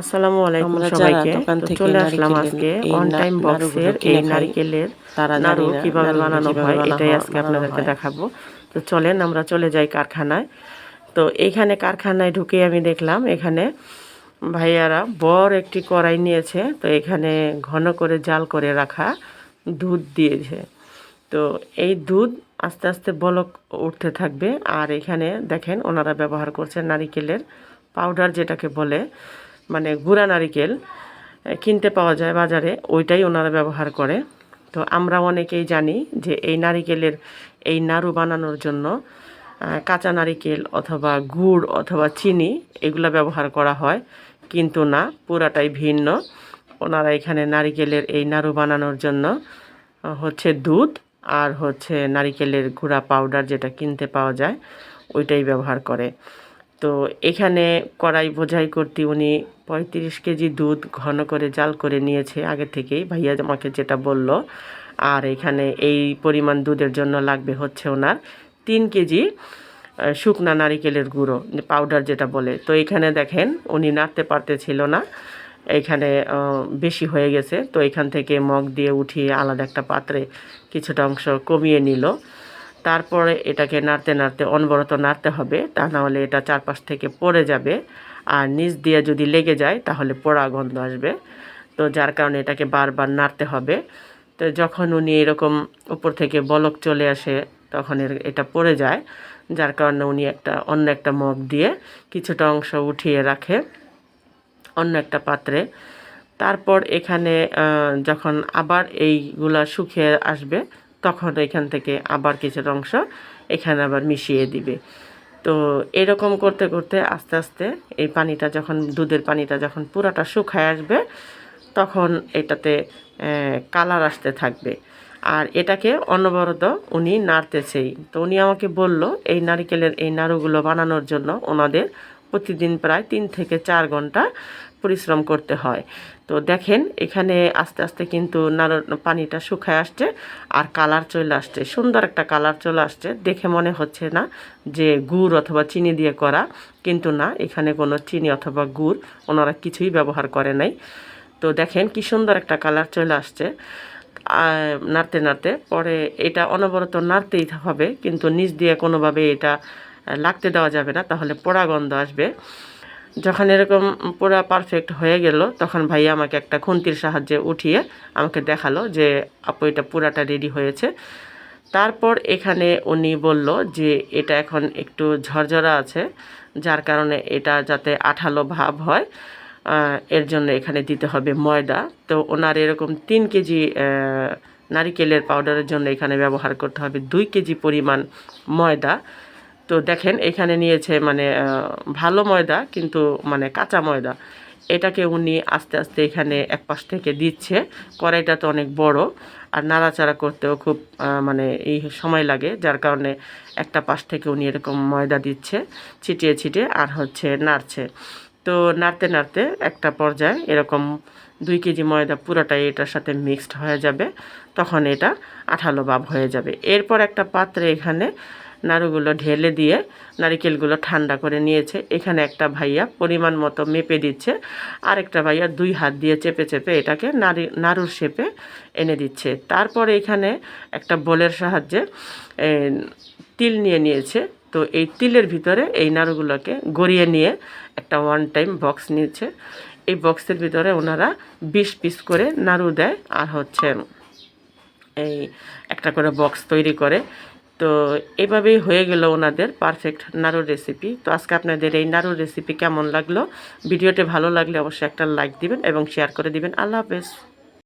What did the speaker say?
আসসালামু আলাইকুম সবাইকে। চলে আসলাম আজকে অন টাইম বক্সের এই নারিকেলের নাড়ু কীভাবে বানানো হয় এটাই আজকে আপনাদেরকে দেখাবো। তো চলেন আমরা চলে যাই কারখানায়। তো এইখানে কারখানায় ঢুকে আমি দেখলাম এখানে ভাইয়ারা বড় একটি কড়াই নিয়েছে তো এখানে ঘন করে জাল করে রাখা দুধ দিয়েছে। তো এই দুধ আস্তে আস্তে বলক উঠতে থাকবে আর এখানে দেখেন ওনারা ব্যবহার করছে নারিকেলের পাউডার যেটাকে বলে। মানে গুঁড়া নারিকেল কিনতে পাওয়া যায় বাজারে, ওইটাই ওনারা ব্যবহার করে। তো আমরা অনেকেই জানি যে এই নারিকেলের এই নাড়ু বানানোর জন্য কাঁচা নারিকেল অথবা গুড় অথবা চিনি এগুলো ব্যবহার করা হয়, কিন্তু না, পুরাটাই ভিন্ন। ওনারা এখানে নারিকেলের এই নাড়ু বানানোর জন্য হচ্ছে দুধ আর হচ্ছে নারিকেলের গুঁড়া পাউডার যেটা কিনতে পাওয়া যায়, ওইটাই ব্যবহার করে। তো এখানে কড়াই বোঝাই করতে উনি পঁয়ত্রিশ কেজি দুধ ঘন করে জাল করে নিয়েছে আগে থেকেই। ভাইয়া আমাকে যেটা বলল, আর এখানে এই পরিমাণ দুধের জন্য লাগবে হচ্ছে ওনার তিন কেজি শুকনা নারিকেলের গুঁড়ো পাউডার যেটা বলে। তো এখানে দেখেন উনি নাড়তে পারতেছিল না, এখানে বেশি হয়ে গেছে। তো এখান থেকে মগ দিয়ে উঠিয়ে আলাদা একটা পাত্রে কিছুটা অংশ কমিয়ে নিল। তারপরে এটাকে নাড়তে নাড়তে অনবরত নাড়তে হবে, তা না হলে এটা চারপাশ থেকে পড়ে যাবে। আর নিচ দিয়ে যদি লেগে যায়, তাহলে পোড়া গন্ধ আসবে। তো যার কারণে এটাকে বারবার নাড়তে হবে। তো যখন উনি এরকম উপর থেকে বলক চলে আসে, তখন এটা পড়ে যায়। যার কারণে উনি একটা অন্য একটা মগ দিয়ে কিছুটা অংশ উঠিয়ে রাখে, অন্য একটা পাত্রে। তারপর এখানে যখন আবার এইগুলা শুকিয়ে আসবে তখন এখান থেকে আবার কিছুটা অংশ এখানে আবার মিশিয়ে দিবে। তো এরকম করতে করতে, আস্তে আস্তে এই পানিটা যখন, দুধের পানিটা যখন পুরাটা শুকায় আসবে, তখন এটাতে কালার আসতে থাকবে। আর এটাকে অনবরত উনি নাড়তেছেই। তো উনি আমাকে বলল, এই নারিকেলের এই নাড়ুগুলো বানানোর জন্য ওনাদের প্রতিদিন প্রায় তিন থেকে চার ঘণ্টা পরিশ্রম করতে হয়। তো দেখেন, এখানে আস্তে আস্তে কিন্তু নাড়ু পানিটা শুকায় আসছে আর কালার চলে আসছে। সুন্দর একটা কালার চলে আসছে। দেখে মনে হচ্ছে না যে গুড় অথবা চিনি দিয়ে করা, কিন্তু না, এখানে কোনো চিনি অথবা গুড় ওনারা কিছুই ব্যবহার করে নাই। তো দেখেন, কি সুন্দর একটা কালার চলে আসছে। নাড়তে নাড়তে, পরে এটা অনবরত নাড়তেই হবে, কিন্তু নিচ দিয়ে কোনোভাবে এটা লাগতে দেওয়া যাবে না, তাহলে পোড়া গন্ধ আসবে। যখন এরকম পুরা পারফেক্ট হয়ে গেল, তখন ভাইয়া আমাকে একটা খুন্তির সাহায্যে উঠিয়ে আমাকে দেখাল যে, আপু, এটা পুরাটা রেডি হয়েছে। তারপর এখানে উনি বলল যে, এটা এখন একটু ঝরঝরা আছে, যার কারণে এটা যাতে আঠালো ভাব হয় এর জন্য এখানে দিতে হবে ময়দা। তো ওনার এরকম তিন কেজি নারিকেলের পাউডারের জন্য এখানে ব্যবহার করতে হবে দুই কেজি পরিমাণ ময়দা। তো দেখেন, এখানে নিয়েছে মানে ভালো ময়দা কিন্তু মানে কাঁচা ময়দা। এটাকে উনি আস্তে আস্তে এখানে এক পাশ থেকে দিচ্ছে। কড়াইটা তো অনেক বড় আর নাড়াচাড়া করতেও খুব মানে এই সময় লাগে, যার কারণে একটা পাশ থেকে উনি এরকম ময়দা দিচ্ছে, ছিটিয়ে ছিটিয়ে আর হচ্ছে নাড়ছে। তো নাড়তে নাড়তে একটা পর্যায়ে এরকম দুই কেজি ময়দা পুরোটাই এটার সাথে মিক্সড হয়ে যাবে, তখন এটা আঠালো ভাব হয়ে যাবে। এরপর একটা পাত্রে এখানে নাড়ুগুলো ঢেলে দিয়ে নারিকেলগুলো ঠান্ডা করে নিয়েছে। এখানে একটা ভাইয়া পরিমাণ মতো মেপে দিচ্ছে। আরেকটা ভাইয়া দুই হাত দিয়ে চেপে চেপে এটাকে নারী নাড়ুর শেপে এনে দিচ্ছে। তারপরে এখানে একটা বোলের সাহায্যে তিল নিয়ে নিয়েছে। তো এই তিলের ভিতরে এই নাড়ুগুলোকে গড়িয়ে নিয়ে একটা ওয়ান টাইম বক্স নিয়েছে। এই বক্সের ভিতরে ওনারা বিশ পিস করে নাড়ু দেয়। আর হচ্ছে, এই একটা করে বক্স তৈরি করে। তো এভাবেই হয়ে গেল ওনাদের পারফেক্ট নাড়ুর রেসিপি তো আজকে আপনাদের এই নাড়ুর রেসিপি কেমন লাগল? ভিডিওটি ভালো লাগলে অবশ্যই একটা লাইক দিবেন এবং শেয়ার করে দিবেন। আল্লাহ হাফেজ।